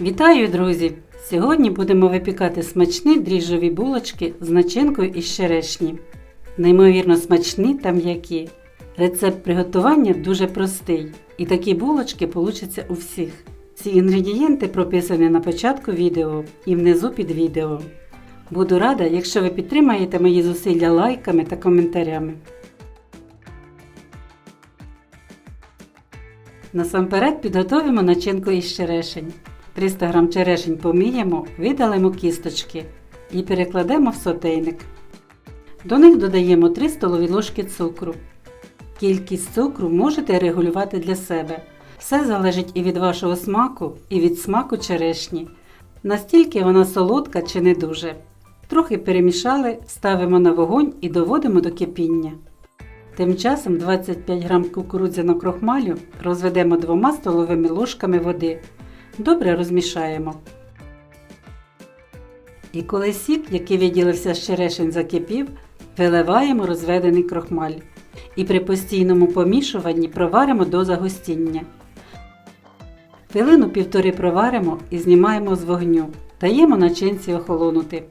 Вітаю, друзі! Сьогодні будемо випікати смачні дріжджові булочки з начинкою із черешні. Неймовірно смачні та м'які. Рецепт приготування дуже простий, і такі булочки получаться у всіх. Ці інгредієнти прописані на початку відео і внизу під відео. Буду рада, якщо ви підтримаєте мої зусилля лайками та коментарями. Насамперед підготовимо начинку із черешень. 300 г черешень поміємо, видалимо кісточки і перекладемо в сотейник. До них додаємо 3 столові ложки цукру. Кількість цукру можете регулювати для себе. Все залежить і від вашого смаку, і від смаку черешні. Настільки вона солодка чи не дуже. Трохи перемішали, ставимо на вогонь і доводимо до кипіння. Тим часом 25 г кукурудзяного крохмалю розведемо двома столовими ложками води. Добре розмішаємо. І коли сік, який виділився з черешень, закипів, виливаємо розведений крохмаль. І при постійному помішуванні проваримо до загустіння. Хвилину півтори проваримо і знімаємо з вогню. Даємо начинці охолонути.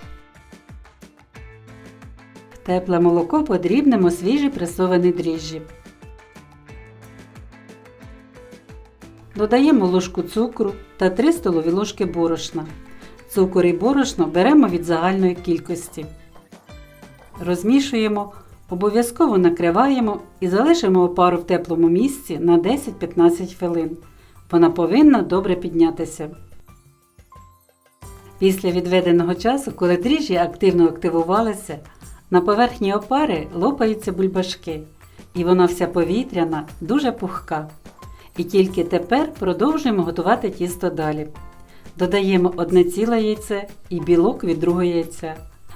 Тепле молоко подрібнемо свіжі пресовані дріжджі. Додаємо ложку цукру та 3 столові ложки борошна. Цукор і борошно беремо від загальної кількості. Розмішуємо, обов'язково накриваємо і залишимо опару в теплому місці на 10-15 хвилин. Вона повинна добре піднятися. Після відведеного часу, коли дріжджі активно активувалися, на поверхні опари лопаються бульбашки, і вона вся повітряна, дуже пухка. І тільки тепер продовжуємо готувати тісто далі. Додаємо одне ціле яйце і білок від другого яйця.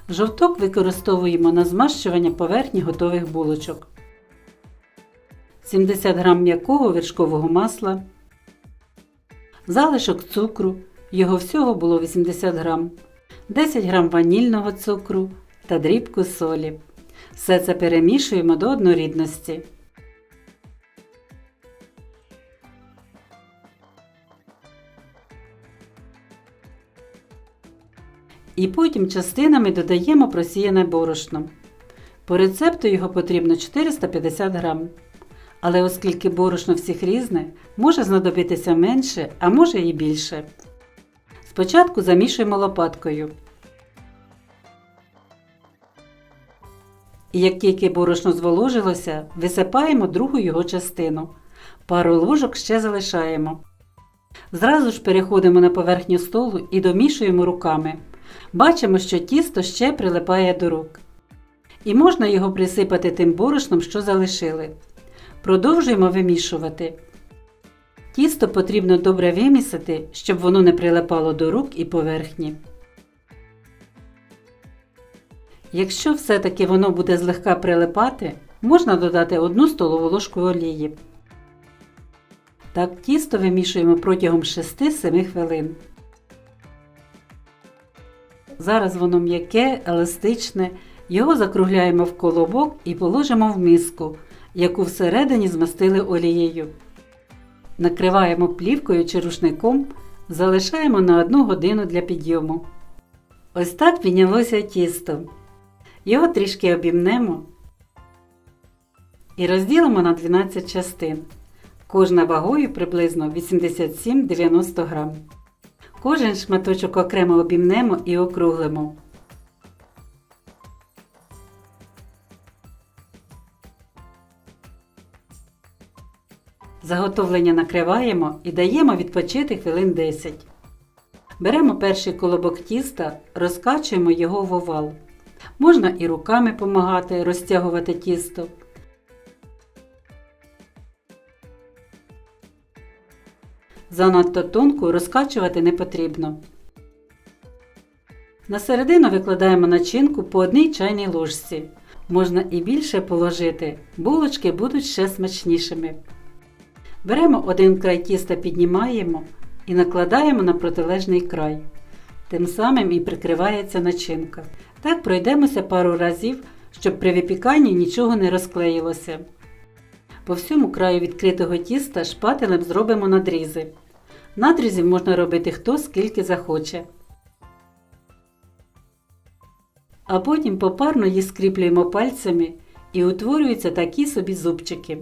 Жовток використовуємо на змащування поверхні готових булочок. 70 г м'якого вершкового масла, залишок цукру, його всього було 80 г, 10 г ванільного цукру та дрібку солі. Все це перемішуємо до однорідності. І потім частинами додаємо просіяне борошно. По рецепту його потрібно 450 грам. Але оскільки борошно всіх різне, може знадобитися менше, а може і більше. Спочатку замішуємо лопаткою. І як тільки борошно зволожилося, висипаємо другу його частину. Пару ложок ще залишаємо. Зразу ж переходимо на поверхню столу і домішуємо руками. Бачимо, що тісто ще прилипає до рук. І можна його присипати тим борошном, що залишили. Продовжуємо вимішувати. Тісто потрібно добре вимісити, щоб воно не прилипало до рук і поверхні. Якщо все-таки воно буде злегка прилипати, можна додати 1 столову ложку олії. Так тісто вимішуємо протягом 6-7 хвилин. Зараз воно м'яке, еластичне, його закругляємо в колобок і положимо в миску, яку всередині змастили олією. Накриваємо плівкою чи рушником, залишаємо на 1 годину для підйому. Ось так піднялося тісто. Його трішки обімнемо і розділимо на 12 частин. Кожна вагою приблизно 87-90 грам. Кожен шматочок окремо обімнемо і округлимо. Заготовлення накриваємо і даємо відпочити хвилин 10. Беремо перший колобок тіста, розкачуємо його в овал. Можна і руками помагати розтягувати тісто. Занадто тонко розкачувати не потрібно. На середину викладаємо начинку по одній чайній ложці. Можна і більше положити, булочки будуть ще смачнішими. Беремо один край тіста, піднімаємо і накладаємо на протилежний край. Тим самим і прикривається начинка. Так пройдемося пару разів, щоб при випіканні нічого не розклеїлося. По всьому краю відкритого тіста шпателем зробимо надрізи. Надрізів можна робити хто скільки захоче. А потім попарно їх скріплюємо пальцями і утворюються такі собі зубчики.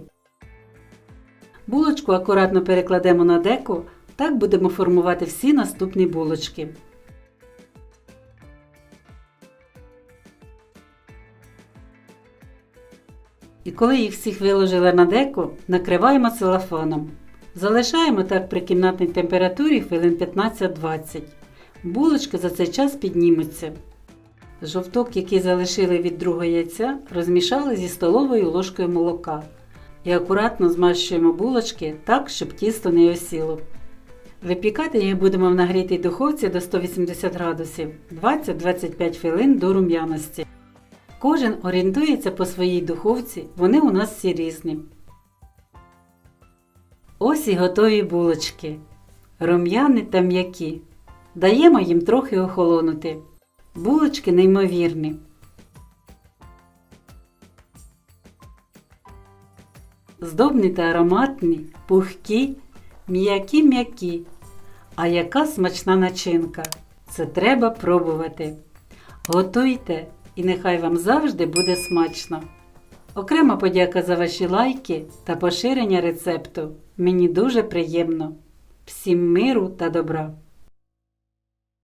Булочку акуратно перекладемо на деко, так будемо формувати всі наступні булочки. І коли їх всіх виложили на деко, накриваємо целофаном. Залишаємо так при кімнатній температурі хвилин 15-20. Булочки за цей час піднімуться. Жовток, який залишили від другого яйця, розмішали зі столовою ложкою молока і акуратно змащуємо булочки так, щоб тісто не осіло. Випікати їх будемо в нагрітій духовці до 180 градусів 20-25 хвилин до рум'яності. Кожен орієнтується по своїй духовці, вони у нас всі різні. Ось і готові булочки. Рум'яні та м'які. Даємо їм трохи охолонути. Булочки неймовірні. Здобні та ароматні, пухкі, м'які-м'які. А яка смачна начинка! Це треба пробувати. Готуйте і нехай вам завжди буде смачно. Окрема подяка за ваші лайки та поширення рецепту. Мені дуже приємно. Всім миру та добра!